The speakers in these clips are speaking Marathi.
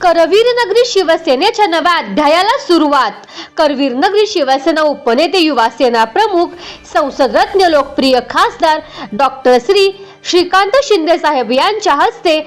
करवीर नगरी शिवसेनेच्या नव्या अध्यायाला सुरुवात. करवीर नगरी शिवसेना उपनेते युवा सेना प्रमुख संसदरत्न लोकप्रिय खासदार डॉक्टर श्री श्रीकांत शिंदे साहेब यांच्या हस्ते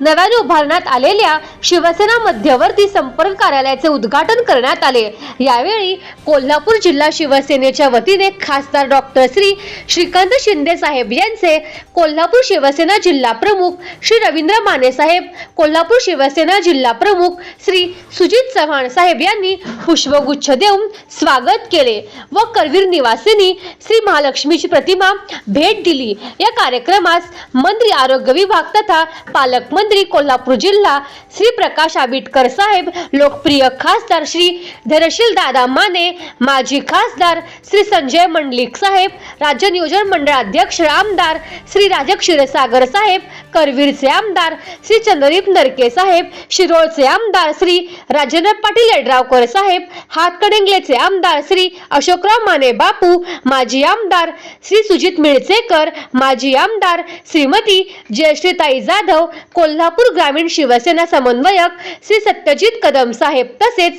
नव्याने उभारण्यात आलेल्या शिवसेना मध्यवर्ती संपर्क कार्यालयाचे उद्घाटन करण्यात आले. यावेळी कोल्हापूर जिल्हा शिवसेनेच्या वतीने खासदार डॉक्टर श्री श्रीकांत शिंदे साहेब यांचे कोल्हापूर शिवसेना जिल्हा प्रमुख श्री रवींद्र माने साहेब कोल्हापूर शिवसेना जिल्हा प्रमुख श्री सुजित चव्हाण साहेब यांनी पुष्पगुच्छ देऊन स्वागत केले व करवीर निवासिनी श्री महालक्ष्मीची प्रतिमा भेट दिली. या कार्यक्रमास मंत्री आरोग्य विभाग तथा पालकमंत्री कोल्हापूर जिल्हा श्री प्रकाश आबिटकर साहेब लोकप्रिय खासदार श्री धरशील दादा माने माजी खासदार श्री संजय मंडलिक साहेब राज्य नियोजन मंडळ अध्यक्ष आमदार श्री राजक क्षीरसागर साहेब करवीरचे आमदार श्री चंद्रदीप नरके साहेब शिरोळचे आमदार श्री राजेंद्र पाटील यड्रावकर साहेब हातकणंगलेचे आमदार श्री अशोकराव माने बापू माजी आमदार श्री सुजित मिळचेकर माजी आमदार श्रीमती जयश्रीताई जाधव कोल्हापूर ग्रामीण शिवसेना समन्वयक श्री सत्यजित कदम साहेब तसेच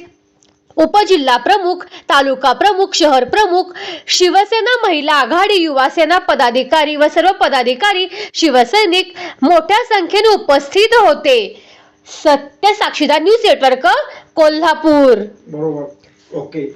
उपजिल्हा प्रमुख तालुका प्रमुख शहर प्रमुख शिवसेना महिला आघाडी युवासेना पदाधिकारी व सर्व पदाधिकारी शिवसैनिक मोठ्या संख्येने उपस्थित होते. सत्य साक्षीदार न्यूज नेटवर्क कोल्हापूर. बरोबर. ओके.